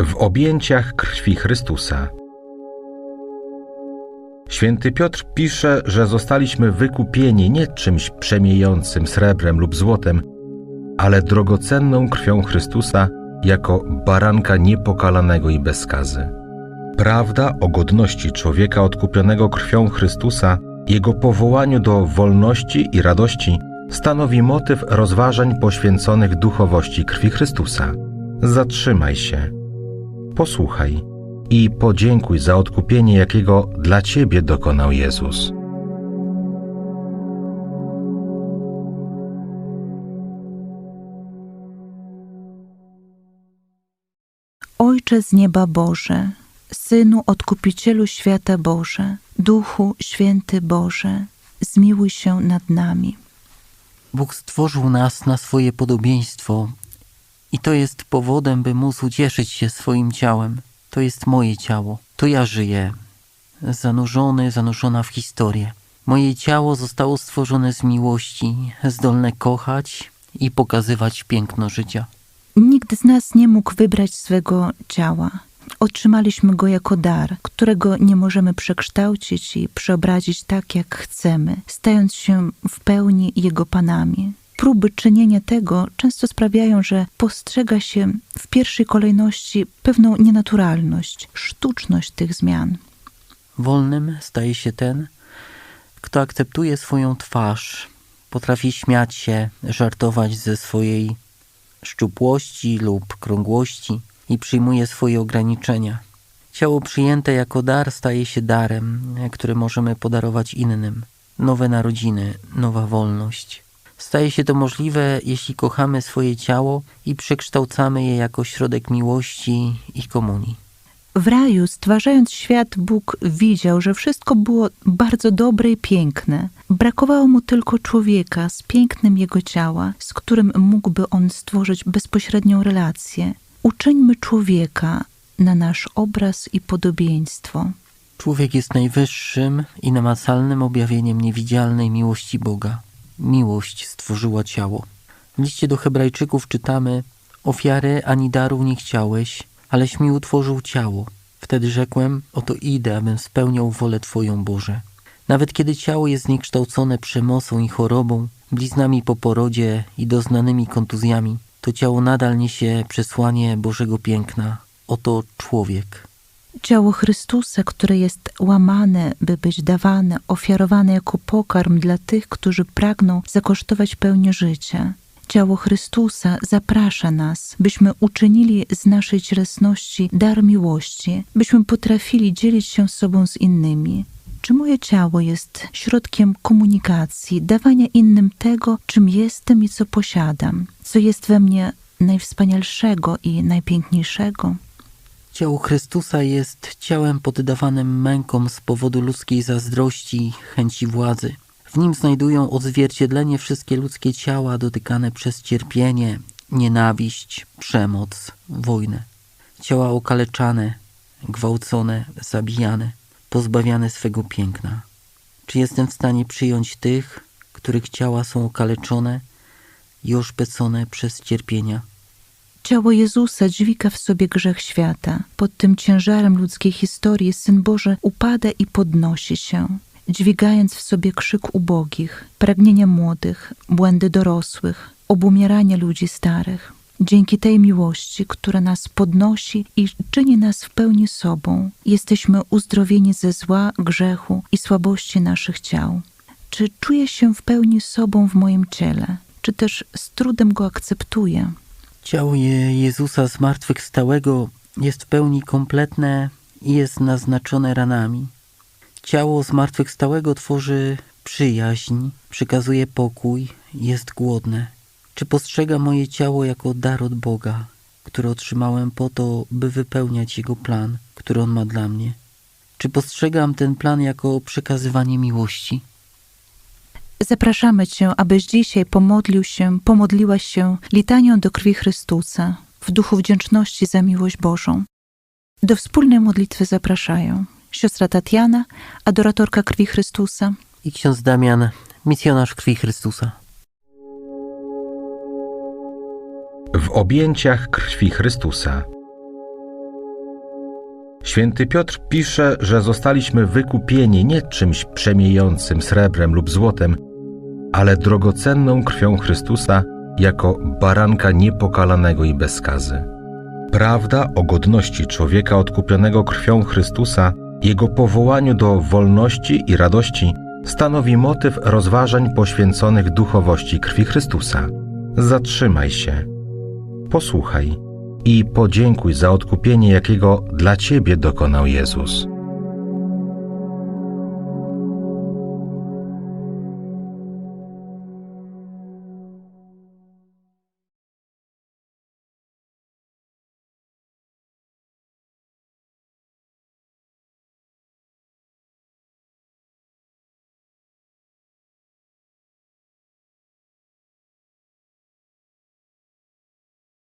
w objęciach krwi Chrystusa. Święty Piotr pisze, że zostaliśmy wykupieni nie czymś przemiejącym srebrem lub złotem, ale drogocenną krwią Chrystusa jako baranka niepokalanego i bez skazy. Prawda o godności człowieka odkupionego krwią Chrystusa, jego powołaniu do wolności i radości stanowi motyw rozważań poświęconych duchowości krwi Chrystusa. Zatrzymaj się, posłuchaj i podziękuj za odkupienie, jakiego dla Ciebie dokonał Jezus. Ojcze z nieba Boże, Synu Odkupicielu świata Boże, Duchu Święty Boże, zmiłuj się nad nami. Bóg stworzył nas na swoje podobieństwo i to jest powodem, by móc ucieszyć się swoim ciałem. To jest moje ciało, to ja żyję, zanurzony, zanurzona w historię. Moje ciało zostało stworzone z miłości, zdolne kochać i pokazywać piękno życia. Nikt z nas nie mógł wybrać swego ciała. Otrzymaliśmy go jako dar, którego nie możemy przekształcić i przeobrazić tak, jak chcemy, stając się w pełni jego panami. Próby czynienia tego często sprawiają, że postrzega się w pierwszej kolejności pewną nienaturalność, sztuczność tych zmian. Wolnym staje się ten, kto akceptuje swoją twarz, potrafi śmiać się, żartować ze swojej szczupłości lub krągłości i przyjmuje swoje ograniczenia. Ciało przyjęte jako dar staje się darem, który możemy podarować innym. Nowe narodziny, nowa wolność. Staje się to możliwe, jeśli kochamy swoje ciało i przekształcamy je jako środek miłości i komunii. W raju, stwarzając świat, Bóg widział, że wszystko było bardzo dobre i piękne. Brakowało mu tylko człowieka z pięknym jego ciała, z którym mógłby on stworzyć bezpośrednią relację. Uczyńmy człowieka na nasz obraz i podobieństwo. Człowiek jest najwyższym i namacalnym objawieniem niewidzialnej miłości Boga. Miłość stworzyła ciało. W liście do Hebrajczyków czytamy: Ofiary ani daru nie chciałeś, aleś mi utworzył ciało. Wtedy rzekłem: Oto idę, abym spełniał wolę Twoją, Boże. Nawet kiedy ciało jest zniekształcone przemocą i chorobą, bliznami po porodzie i doznanymi kontuzjami, to ciało nadal niesie przesłanie Bożego piękna. Oto człowiek. Ciało Chrystusa, które jest łamane, by być dawane, ofiarowane jako pokarm dla tych, którzy pragną zakosztować pełnię życia. Ciało Chrystusa zaprasza nas, byśmy uczynili z naszej cielesności dar miłości, byśmy potrafili dzielić się sobą z innymi. Czy moje ciało jest środkiem komunikacji, dawania innym tego, czym jestem i co posiadam, co jest we mnie najwspanialszego i najpiękniejszego? Ciało Chrystusa jest ciałem poddawanym mękom z powodu ludzkiej zazdrości chęci władzy. W nim znajdują odzwierciedlenie wszystkie ludzkie ciała dotykane przez cierpienie, nienawiść, przemoc, wojnę. Ciała okaleczane, gwałcone, zabijane, pozbawiane swego piękna. Czy jestem w stanie przyjąć tych, których ciała są okaleczone i oszpecone przez cierpienia? Ciało Jezusa dźwiga w sobie grzech świata. Pod tym ciężarem ludzkiej historii Syn Boży upada i podnosi się, dźwigając w sobie krzyk ubogich, pragnienia młodych, błędy dorosłych, obumieranie ludzi starych. Dzięki tej miłości, która nas podnosi i czyni nas w pełni sobą, jesteśmy uzdrowieni ze zła, grzechu i słabości naszych ciał. Czy czuję się w pełni sobą w moim ciele, czy też z trudem go akceptuję? Ciało Je- Jezusa zmartwychwstałego jest w pełni kompletne i jest naznaczone ranami. Ciało zmartwychwstałego tworzy przyjaźń, przekazuje pokój, jest głodne. Czy postrzega moje ciało jako dar od Boga, który otrzymałem po to, by wypełniać Jego plan, który On ma dla mnie? Czy postrzegam ten plan jako przekazywanie miłości? Zapraszamy Cię, abyś dzisiaj pomodlił się, pomodliła się litanią do krwi Chrystusa w duchu wdzięczności za miłość Bożą. Do wspólnej modlitwy zapraszają siostra Tatiana, adoratorka krwi Chrystusa, I ksiądz Damian, misjonarz krwi Chrystusa. w objęciach krwi Chrystusa. Święty Piotr pisze, że zostaliśmy wykupieni nie czymś przemiejącym srebrem lub złotem, ale drogocenną krwią Chrystusa jako baranka niepokalanego i bez skazy. Prawda o godności człowieka odkupionego krwią Chrystusa, jego powołaniu do wolności i radości stanowi motyw rozważań poświęconych duchowości krwi Chrystusa. Zatrzymaj się, posłuchaj i podziękuj za odkupienie, jakiego dla Ciebie dokonał Jezus.